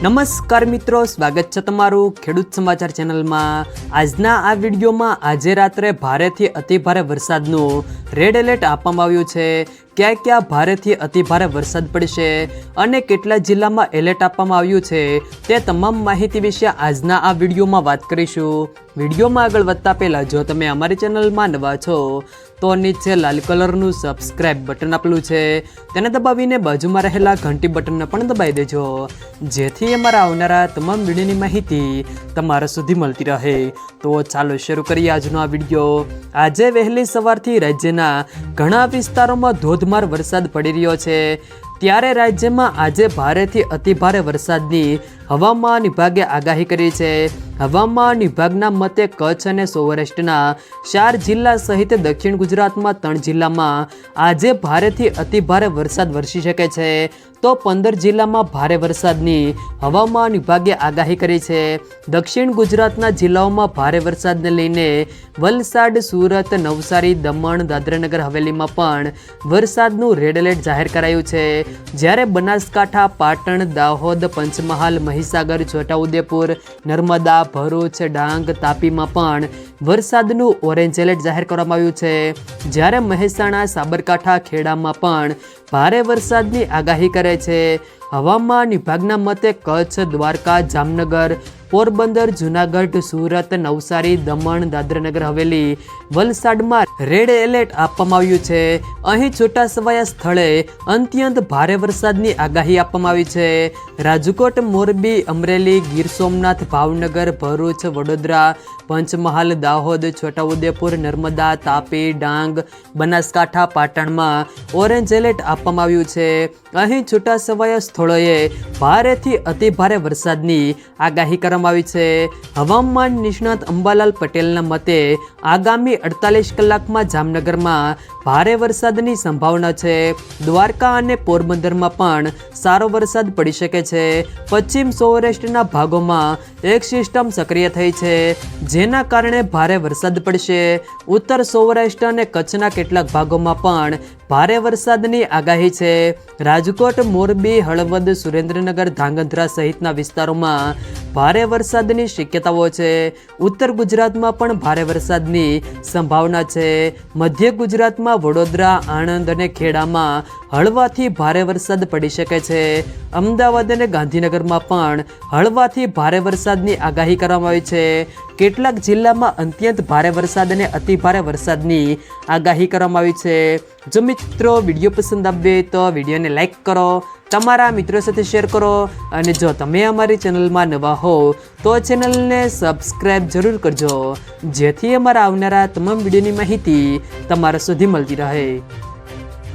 નમસ્કાર મિત્રો, સ્વાગત છે તમારું ખેડૂત સમાચાર ચેનલમાં. આજના આ વિડીયોમાં આજે રાત્રે ભારેથી અતિભારે વરસાદનું રેડ એલર્ટ આપવામાં આવ્યું છે. ક્યાં ક્યાં ભારેથી અતિભારે વરસાદ પડશે અને કેટલા જિલ્લામાં એલર્ટ આપવામાં આવ્યું છે તે તમામ માહિતી વિશે આજના આ વિડીયોમાં વાત કરીશું વિડીયોમાં આગળ વધતા પહેલાં જો તમે અમારી ચેનલમાં નવા છો, તો નીચે લાલ કલરનું સબસ્ક્રાઇબ બટન આપેલું છે. તેને દબાવીને બાજુમાં રહેલા ઘંટી બટનને પણ દબાવી દેજો, જેથી અમારા આવનારા તમામ વિડીયોની માહિતી તમારા સુધી મળતી રહે. તો ચાલો શરૂ કરીએ આજનો આ વીડિયો. આજે વહેલી સવારથી રાજ્યના ઘણા વિસ્તારોમાં ધોધમાર વરસાદ પડી રહ્યો છે. ત્યારે રાજ્યમાં આજે ભારેથી અતિભારે વરસાદની હવામાન વિભાગે આગાહી કરી છે. હવામાન વિભાગના મતે કચ્છ અને સૌરાષ્ટ્રના ચાર જિલ્લા સહિત દક્ષિણ ગુજરાતમાં ત્રણ જિલ્લામાં આજે ભારેથી અતિભારે વરસાદ વરસી શકે છે. તો પંદર જિલ્લામાં ભારે વરસાદની હવામાન વિભાગે આગાહી કરી છે. દક્ષિણ ગુજરાતના જિલ્લાઓમાં ભારે વરસાદને લઈને વલસાડ, સુરત, નવસારી, દમણ, દાદરાનગર હવેલીમાં પણ વરસાદનું રેડ એલર્ટ જાહેર કરાયું છે. જ્યારે બનાસકાંઠા, પાટણ, દાહોદ, પંચમહાલ, મહીસાગર, છોટાઉદેપુર, નર્મદા, ભરૂચ, ડાંગ, તાપીમાં પણ વરસાદનું ઓરેન્જ એલર્ટ જાહેર કરવામાં આવ્યું છે. જ્યારે મહેસાણા, સાબરકાંઠા, ખેડામાં પણ ભારે વરસાદની આગાહી કરે છે. હવામાન વિભાગના મતે કચ્છ, દ્વારકા, જામનગર, પોરબંદર, જુનાગઢ, સુરત, નવસારી, દમણ, દાદરાનગર હવેલી વલસાડમાં રેડ એલર્ટ આપવામાં આવ્યું છે. અહીં છૂટાછવાયા સ્થળે અત્યંત ભારે વરસાદની આગાહી આપવામાં આવી છે. રાજકોટ, મોરબી, અમરેલી, ગીર સોમનાથ, ભાવનગર, ભરૂચ, વડોદરા, પંચમહાલ, દાહોદ, છોટાઉદેપુર, નર્મદા, તાપી, ડાંગ, બનાસકાંઠા, પાટણમાં ઓરેન્જ એલર્ટ આપવામાં આવ્યું છે. અહીં છૂટાછવાયા સ્થળોએ ભારેથી અતિભારે વરસાદની આગાહી કરવામાં આવી છે. હવામાન નિષ્ણાત અંબાલાલ પટેલના મતે, આગામી અડતાલીસ કલાકમાં જામનગરમાં ભારે વરસાદની સંભાવના છે. દ્વારકા અને પોરબંદરમાં પણ સારો વરસાદ પડી શકે છે. પશ્ચિમ સૌરાષ્ટ્રના ભાગોમાં એક સિસ્ટમ સક્રિય થઈ છે, જેના કારણે ભારે વરસાદ પડશે. ઉત્તર સૌરાષ્ટ્ર અને કચ્છના કેટલાક ભાગોમાં પણ ભારે વરસાદની આગાહી છે. રાજકોટ, મોરબી, હળવદ, સુરેન્દ્રનગર, ધાંગધ્રા સહિતના વિસ્તારોમાં ભારે વરસાદની શક્યતાઓ છે. ઉત્તર ગુજરાતમાં પણ ભારે વરસાદની સંભાવના છે. મધ્ય ગુજરાતમાં વડોદરા, આણંદ અને ખેડામાં હળવાથી ભારે વરસાદ પડી શકે છે. અમદાવાદ અને ગાંધીનગરમાં પણ હળવાથી ભારે વરસાદની આગાહી કરવામાં આવી છે. કેટલાક જિલ્લામાં અત્યંત ભારે વરસાદ અને અતિભારે વરસાદની આગાહી કરવામાં આવી છે. જો મિત્રો વીડિયો પસંદ આવે તો વિડીયોને લાઈક કરો, તમારા મિત્રો સાથે શેર કરો અને જો તમે અમારી ચેનલમાં નવા હો તો ચેનલને સબસ્ક્રાઈબ જરૂર કરજો. જેથી અમારા આવનારા તમામ વિડીયોની માહિતી તમારા સુધી મળતી રહે.